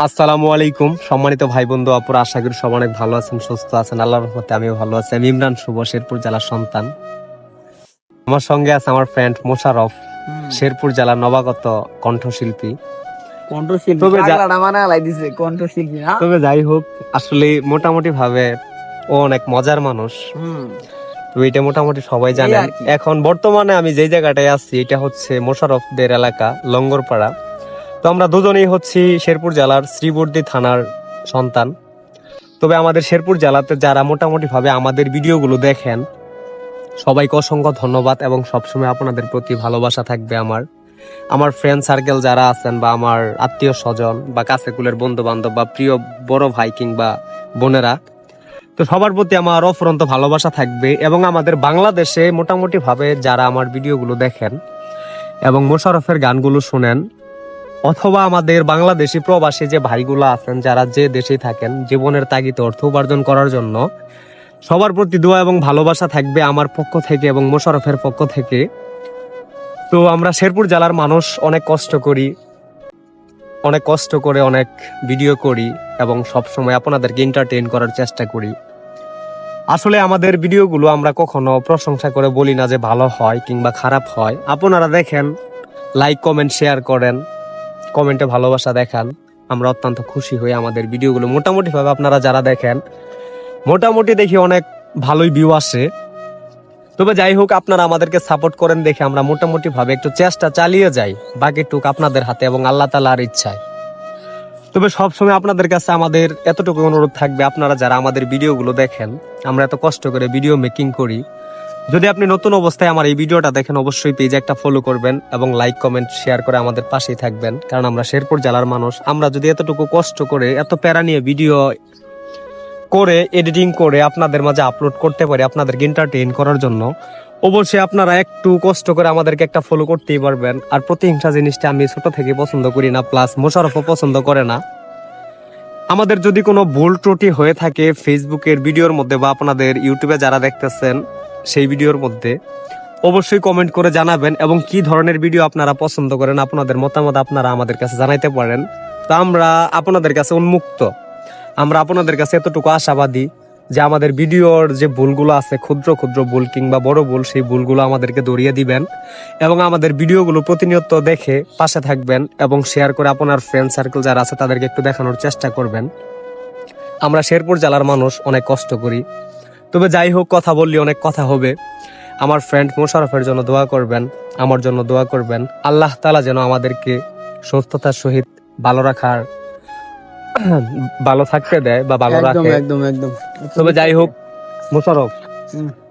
আসসালামু আলাইকুম সম্মানিত ভাই বন্ধু অপর আশা করি সব অনেক ভালো আছেন সুস্থ আছেন আল্লাহর রহমতে আমিও ভালো আছি। আমি ইমরান শুভ শেরপুর জেলার সন্তান। আমার সঙ্গে আছে আমার ফ্রেন্ড মোশারফ শেরপুর জেলার নবাগত কণ্ঠশিল্পী। কণ্ঠশিল্পী। তবে যা- যাই হোক আসলে মোটামুটি ভাবে ও অনেক মজার মানুষ। তো এটা মোটামুটি সবাই জানেন। এখন বর্তমানে আমি যেই জায়গাটায় আছি এটা হচ্ছে মোশারফদের এলাকা লঙ্গরপাড়া। তো আমরা দুজনেই হচ্ছি শেরপুর জেলার শ্রীবর্দী থানার সন্তান। তবে আমাদের শেরপুর জেলাতে যারা মোটামুটি ভাবে আমাদের ভিডিওগুলো দেখেন, সবাইকে অসংখ্য ধন্যবাদ এবং সবসময় আপনাদের প্রতি ভালোবাসা থাকবে আমার। আমার ফ্রেন্ড সার্কেল যারা আছেন বা আমার আত্মীয় স্বজন বা কাছেকুলের বন্ধু বান্ধব বা প্রিয় বড় ভাই কিংবা বোনেরা, তো সবার প্রতি আমার অফুরন্ত ভালোবাসা থাকবে এবং আমাদের বাংলাদেশে মোটামুটিভাবে যারা আমার ভিডিওগুলো দেখেন এবং মোশারফের গানগুলো শুনেন অথবা আমাদের বাংলাদেশি প্রবাসী যে ভাইগুলো আছেন, যারা যে দেশেই থাকেন, জীবনের তাগিদে অর্থ উপার্জন করার জন্য সবার প্রতি দোয়া এবং ভালোবাসা থাকবে আমার পক্ষ থেকে এবং মোশারফের পক্ষ থেকে। তো আমরা শেরপুর জেলার মানুষ, অনেক কষ্ট করি, অনেক কষ্ট করে অনেক ভিডিও করি এবং সব সময় আপনাদেরকে এন্টারটেইন করার চেষ্টা করি। আসলে আমাদের ভিডিওগুলো আমরা কখনো প্রশংসা করে বলি না যে ভালো হয় কিংবা খারাপ হয়। আপনারা দেখেন লাইক কমেন্ট শেয়ার করেন। কমেন্টে ভালোবাসা দেখান। আমরা অত্যন্ত খুশি হই আমাদের ভিডিওগুলো মোটামুটি ভাবে আপনারা যারা দেখেন, মোটামুটি দেখি অনেক ভালোই ভিউ আসে। তবে যাই হোক, আপনারা আমাদেরকে সাপোর্ট করেন দেখে আমরা মোটামুটি ভাবে একটু চেষ্টা চালিয়ে যাই, বাকিটুক আপনাদের হাতে এবং আল্লাহ তালার ইচ্ছায়। তবে সবসময় আপনাদের কাছে আমাদের এতটুকু অনুরোধ থাকবে, আপনারা যারা আমাদের ভিডিওগুলো দেখেন, আমরা এত কষ্ট করে ভিডিও মেকিং করি যদি আপনি নতুন অবস্থায় আমার এই ভিডিওটা দেখেন, অবশ্যই পেজে একটা ফলো করবেন এবং লাইক কমেন্ট শেয়ার করে আমাদের পাশেই থাকবেন। কারণ আমরা শেরপুর জেলার মানুষ। আমরা যদি এতটুকু কষ্ট করে, এত প্যারা নিয়ে ভিডিও করে এডিটিং করে আপনাদের মাঝে আপলোড করতে পারি, আপনাদেরকে এন্টারটেইন করার জন্য, অবশ্যই আপনারা একটু কষ্ট করে আমাদেরকে একটা ফলো করতেই পারবেন। আর প্রতিহিংসা জিনিসটা আমি ছোট থেকে পছন্দ করি না প্লাস মোশারফও পছন্দ করে না। আমাদের যদি কোনো ভুল ত্রুটি হয়ে থাকে ফেসবুকের ভিডিওর মধ্যে বা আপনাদের ইউটিউবে যারা দেখতেছেন সেই ভিডিওর মধ্যে অবশ্যই কমেন্ট করে জানাবেন এবং কি ধরনের ভিডিও আপনারা পছন্দ করেন, আপনাদের মতামত আপনারা আমাদের কাছে জানাইতে পারেন। তা আমরা আপনাদের কাছে উন্মুক্ত। আমরা আপনাদের কাছে এতটুকু আশাবাদী যে আমাদের ভিডিওর যে ভুলগুলো আছে, ক্ষুদ্র ক্ষুদ্র ভুল কিংবা বড় ভুল, সেই ভুলগুলো আমাদেরকে দরিয়ে দিবেন এবং আমাদের ভিডিওগুলো প্রতিনিয়ত দেখে পাশে থাকবেন এবং শেয়ার করে আপনার ফ্রেন্ড সার্কেল যারা আছে, তাদেরকে একটু দেখানোর চেষ্টা করবেন। আমরা শেরপুর জেলার মানুষ, অনেক কষ্ট করি। তবে যাই হোক কথা বললি অনেক কথা হবে। আমার ফ্রেন্ড মোশারফের জন্য দোয়া করবেন আমার জন্য দোয়া করবেন। আল্লাহ তালা যেন আমাদেরকে সুস্থতার সহিত ভালো রাখার ভালো থাকতে দেয় বা ভালো রাখে। একদম একদম। তবে যাই হোক মোশারফ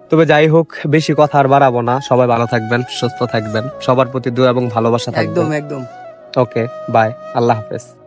তবে যাই হোক বেশি কথা আর বাড়াবো না। সবাই ভালো থাকবেন সুস্থ থাকবেন। সবার প্রতি দোয়া এবং ভালোবাসা থাকবে। একদম একদম। ওকে বাই আল্লাহ হাফেজ।